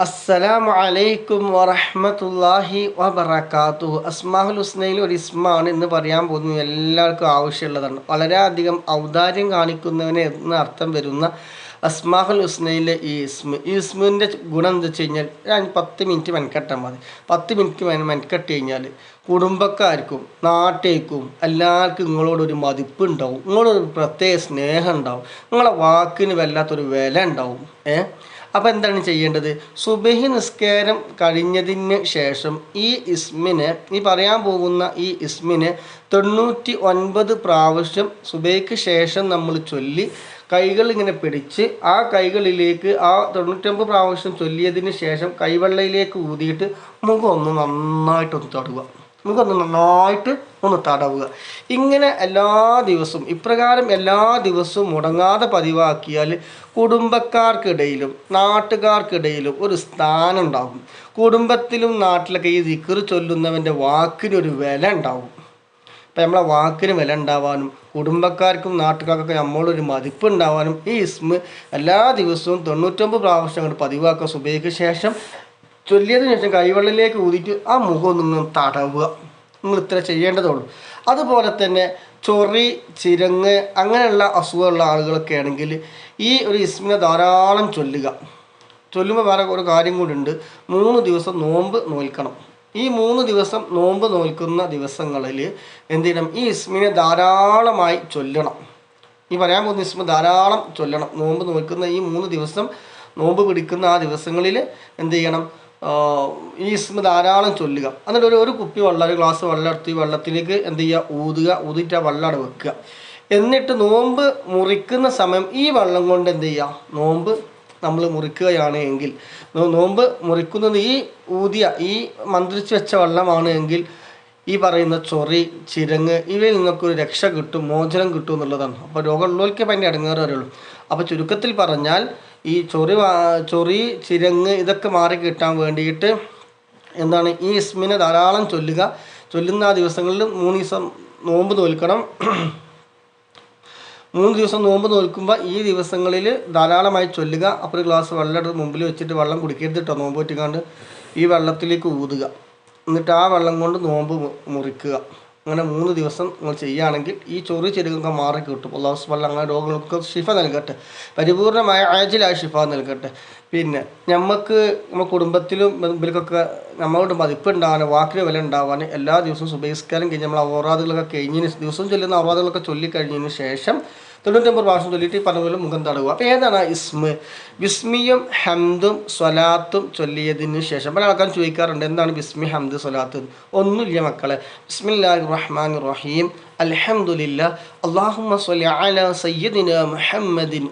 അസ്സലാമു അലൈക്കും വറഹമത്തല്ലാഹി വബർക്കാത്തു അസ്മാഹുൽ ഹുസ്നയിൽ ഒരു ഇസ്മാണ് എന്ന് പറയാൻ പോകുന്നു എല്ലാവർക്കും ആവശ്യമുള്ളതാണ്. വളരെയധികം ഔദാര്യം കാണിക്കുന്നവന് എന്ന് അർത്ഥം വരുന്ന അസ്മാഹുൽ ഹുസ്നയിലെ ഈ ഇസ്മ ഈ ഇസ്മിന്റെ ഗുണം എന്താ വെച്ച് കഴിഞ്ഞാൽ ഞാൻ പത്ത് മിനിറ്റ് മെനക്കെട്ടാൽ മതി. പത്ത് മിനിറ്റ് മെനക്കെട്ട് കഴിഞ്ഞാൽ കുടുംബക്കാർക്കും നാട്ടേക്കും എല്ലാവർക്കും നിങ്ങളോടൊരു മതിപ്പുണ്ടാവും. നിങ്ങളൊരു പ്രത്യേക സ്നേഹം ഉണ്ടാവും. നിങ്ങളെ വാക്കിന് വല്ലാത്തൊരു വില ഉണ്ടാവും. ഏഹ്? അപ്പോൾ എന്താണ് ചെയ്യേണ്ടത്? സുബഹി നിസ്കാരം കഴിഞ്ഞതിന് ശേഷം ഈ ഇസ്മിനെ ഈ പറയാൻ പോകുന്ന ഈ ഇസ്മിനെ തൊണ്ണൂറ്റി ഒൻപത് പ്രാവശ്യം സുബൈക്ക് ശേഷം നമ്മൾ ചൊല്ലി കൈകൾ ഇങ്ങനെ പിടിച്ച് ആ കൈകളിലേക്ക് ആ തൊണ്ണൂറ്റൊമ്പത് പ്രാവശ്യം ചൊല്ലിയതിന് ശേഷം കൈവെള്ളയിലേക്ക് ഊതിയിട്ട് മുഖം ഒന്ന് നന്നായിട്ടൊന്ന് തൊടുക നമുക്കൊന്ന് നന്നായിട്ട് ഒന്ന് തടവുക. ഇങ്ങനെ എല്ലാ ദിവസവും ഇപ്രകാരം എല്ലാ ദിവസവും മുടങ്ങാതെ പതിവാക്കിയാൽ കുടുംബക്കാർക്കിടയിലും നാട്ടുകാർക്കിടയിലും ഒരു സ്ഥാനം ഉണ്ടാകും കുടുംബത്തിലും നാട്ടിലൊക്കെ ഈ ദിക്കർ ചൊല്ലുന്നവന്റെ വാക്കിനൊരു വില ഉണ്ടാവും ഇപ്പം നമ്മളെ വാക്കിന് വില ഉണ്ടാവാനും കുടുംബക്കാർക്കും നാട്ടുകാർക്കൊക്കെ നമ്മളൊരു മതിപ്പ് ഉണ്ടാവാനും ഈ ഇസ്മ എല്ലാ ദിവസവും തൊണ്ണൂറ്റൊമ്പത് പ്രാവശ്യം അങ്ങോട്ട് പതിവാക്കുക സുബൈക്ക് ശേഷം ചൊല്ലിയതിനു ശേഷം കൈവെള്ളിലേക്ക് ഊതിയിട്ട് ആ മുഖം നിന്ന് തടവുക. നിങ്ങൾ ഇത്ര ചെയ്യേണ്ടതുള്ളൂ. അതുപോലെ തന്നെ ചൊറി ചിരങ്ങ് അങ്ങനെയുള്ള അസുഖമുള്ള ആളുകളൊക്കെ ആണെങ്കിൽ ഈ ഒരു ഇസ്മിനെ ധാരാളം ചൊല്ലുക. ചൊല്ലുമ്പോൾ വേറെ ഒരു കാര്യം കൂടി മൂന്ന് ദിവസം നോമ്പ് നോൽക്കണം. ഈ മൂന്ന് ദിവസം നോമ്പ് നോൽക്കുന്ന ദിവസങ്ങളിൽ എന്ത് ചെയ്യണം? ഈ ഇസ്മിനെ ധാരാളമായി ചൊല്ലണം. ഈ പറയാൻ പോകുന്ന ഇസ്മ ധാരാളം ചൊല്ലണം. നോമ്പ് നോൽക്കുന്ന ഈ മൂന്ന് ദിവസം നോമ്പ് പിടിക്കുന്ന ആ ദിവസങ്ങളിൽ എന്ത് ചെയ്യണം? ഈ ഇസ്മ ധാരാളം ചൊല്ലുക. എന്നിട്ട് ഒരു ഒരു കുപ്പി വെള്ളം ഒരു ഗ്ലാസ് വെള്ളം എടുത്ത് ഈ വെള്ളത്തിലേക്ക് എന്ത് ചെയ്യുക? ഊതുക. ഊതിയിട്ട് ആ വെള്ളം അവിടെ വെക്കുക. എന്നിട്ട് നോമ്പ് മുറിക്കുന്ന സമയം ഈ വെള്ളം കൊണ്ട് എന്ത് ചെയ്യുക? നോമ്പ് നമ്മൾ മുറിക്കുകയാണ് എങ്കിൽ നോമ്പ് മുറിക്കുന്നത് ഈ ഊതിയ ഈ മന്ത്രിച്ച് വെച്ച വെള്ളമാണ് എങ്കിൽ ഈ പറയുന്ന ചൊറി ചിരങ്ങ് ഇവയിൽ നിന്നൊക്കെ ഒരു രക്ഷ കിട്ടും മോചനം കിട്ടും എന്നുള്ളതാണ്. അപ്പോൾ രോഗമുള്ളവർക്ക് ഭയങ്കര അടങ്ങാറ് വരുള്ളൂ. അപ്പോൾ ചുരുക്കത്തിൽ പറഞ്ഞാൽ ഈ ചൊറി ചൊറി ചിരങ്ങ് ഇതൊക്കെ മാറി കിട്ടാൻ വേണ്ടിയിട്ട് എന്താണ് ഈ ഇസ്മിനെ ധാരാളം ചൊല്ലുക. ചൊല്ലുന്ന ആ ദിവസങ്ങളിൽ മൂന്ന് ദിവസം നോമ്പ് തോൽക്കണം. മൂന്ന് ദിവസം നോമ്പ് നോൽക്കുമ്പോൾ ഈ ദിവസങ്ങളിൽ ധാരാളമായി ചൊല്ലുക. അപ്പോൾ ഒരു ഗ്ലാസ് വെള്ളം മുമ്പിൽ വെച്ചിട്ട് വെള്ളം കുടിക്കരുത് കേട്ടോ നോമ്പ് പറ്റിക്കാണ്ട്. ഈ വെള്ളത്തിലേക്ക് ഊതുക. എന്നിട്ട് ആ വെള്ളം കൊണ്ട് നോമ്പ് മുറിക്കുക. അങ്ങനെ മൂന്ന് ദിവസം നിങ്ങൾ ചെയ്യുകയാണെങ്കിൽ ഈ ചൊറി ചെരുകൊക്കെ മാറി കിട്ടും. അള്ളാഹു സുബാൻ അങ്ങനെ രോഗങ്ങൾക്ക് ശിഫ നൽകട്ടെ. പരിപൂർണമായ ആജിലായ ശിഫ നൽകട്ടെ. പിന്നെ നമുക്ക് നമ്മുടെ കുടുംബത്തിലും ഇവർക്കൊക്കെ നമ്മളോട് മതിപ്പുണ്ടാവാൻ വാക്കിന് വില ഉണ്ടാവാൻ എല്ലാ ദിവസവും സുബഹിസ്കാരം കഴിഞ്ഞ് നമ്മൾ അവറാദുകളൊക്കെ കഴിഞ്ഞതിന് ദിവസം ചൊല്ലുന്ന അവറാദുകളൊക്കെ ചൊല്ലിക്കഴിഞ്ഞതിന് ശേഷം തൊണ്ണൂറ്റൊമ്പത് പ്രാവശ്യം ചൊല്ലിയിട്ട് പറഞ്ഞതുപോലെ മുഖം തടവുക അപ്പോൾ ഏതാണ് ഇസ്മ? ബിസ്മിയും ഹംദും സ്വലാത്തും ചൊല്ലിയതിന് ശേഷം പല ആൾക്കാരും ചോദിക്കാറുണ്ട് എന്താണ് ബിസ്മി ഹംദ് സ്വലാത്ത്? ഒന്നുമില്ല മക്കളെ. ബിസ്മില്ലാഹി റഹ്മാൻ റഹീം. അൽഹംദുലില്ല. അള്ളാഹുമ്മ സയ്യിദിന മുഹമ്മദിൻ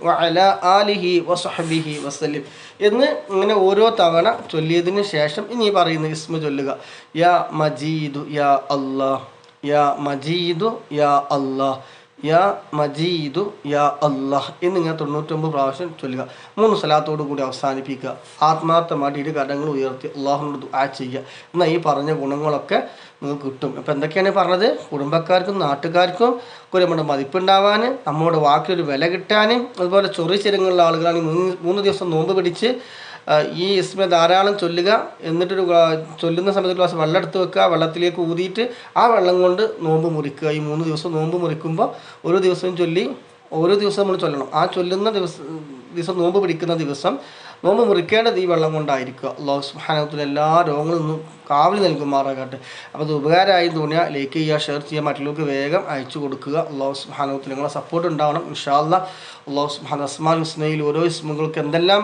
ആലിഹി വസഹബിഹി വസലിം എന്ന് ഇങ്ങനെ ഓരോ തവണ ചൊല്ലിയതിന് ശേഷം ഇനി പറയുന്ന ഇസ്മ ചൊല്ലുക. യാ മജീദു യാ അല്ലാഹ്. യാ മജീദു യാ അല്ലാഹ്. യാ മജീദു യാ അള്ളാഹ് എന്നിങ്ങനെ തൊണ്ണൂറ്റൊമ്പത് പ്രാവശ്യം ചൊല്ലുക. മൂന്ന് സ്ഥലത്തോടു കൂടി അവസാനിപ്പിക്കുക. ആത്മാർത്ഥമായിട്ട് ഇരു കടങ്ങൾ ഉയർത്തി അള്ളാഹുനോട് ആ ചെയ്യുക. എന്നാൽ ഈ പറഞ്ഞ ഗുണങ്ങളൊക്കെ നിങ്ങൾക്ക് കിട്ടും. അപ്പം എന്തൊക്കെയാണ് പറഞ്ഞത്? കുടുംബക്കാർക്കും നാട്ടുകാർക്കും ഒരു നമ്മുടെ മതിപ്പുണ്ടാവാൻ നമ്മുടെ വാക്കിലൊരു വില കിട്ടാനും അതുപോലെ ചൊറി ചെരുങ്ങളുള്ള ആളുകളാണ് മൂന്ന് മൂന്ന് ദിവസം നോമ്പ് പിടിച്ച് ഈ ഇസ്മ ധാരാളം ചൊല്ലുക എന്നിട്ടൊരു ചൊല്ലുന്ന സമയത്ത് ഗ്ലാസ് വെള്ളം എടുത്ത് വെക്കുക വെള്ളത്തിലേക്ക് ഊതിയിട്ട് ആ വെള്ളം കൊണ്ട് നോമ്പ് മുറിക്കുക. ഈ മൂന്ന് ദിവസം നോമ്പ് മുറിക്കുമ്പോൾ ഓരോ ദിവസവും ചൊല്ലി ഓരോ ദിവസം നമ്മൾ ചൊല്ലണം. ആ ചൊല്ലുന്ന ദിവസം ദിവസം നോമ്പ് പിടിക്കുന്ന ദിവസം നോമ്പ് മുറിക്കേണ്ടത് ഈ വെള്ളം കൊണ്ടായിരിക്കുക. അള്ളാഹു സുഹാനത്തിൽ എല്ലാ രോഗങ്ങളിൽ നിന്നും കാവൽ നൽകുമാറാകട്ടെ. അപ്പോൾ അത് ഉപകാരമായി തോന്നിയാൽ ലൈക്ക് ചെയ്യുക ഷെയർ ചെയ്യുക മറ്റുള്ളവർക്ക് വേഗം അയച്ചു കൊടുക്കുക. അള്ളാഹു സുഹാനത്തിൽ നിങ്ങളെ സപ്പോർട്ട് ഉണ്ടാവണം ഇൻഷാല്ല അള്ളാഹു സുഹാൻ അസ്മാൻ ഹുസ്നയിൽ ഓരോ ഇസ്മുകൾക്ക് എന്തെല്ലാം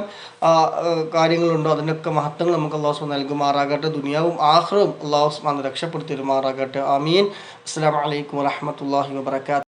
കാര്യങ്ങളുണ്ടോ അതിനൊക്കെ മഹത്വങ്ങൾ നമുക്ക് അള്ളാഹു സുഹാൻ നൽകുമാറാകട്ടെ. ദുനിയാവും ആഹ്റവും അള്ളാഹു രക്ഷപ്പെടുത്തി തരുമാറാകട്ടെ. ആമീൻ. അസ്സാം വലൈക്കും വാഹമത്തല്ലാഹി വാബർക്കാത്തു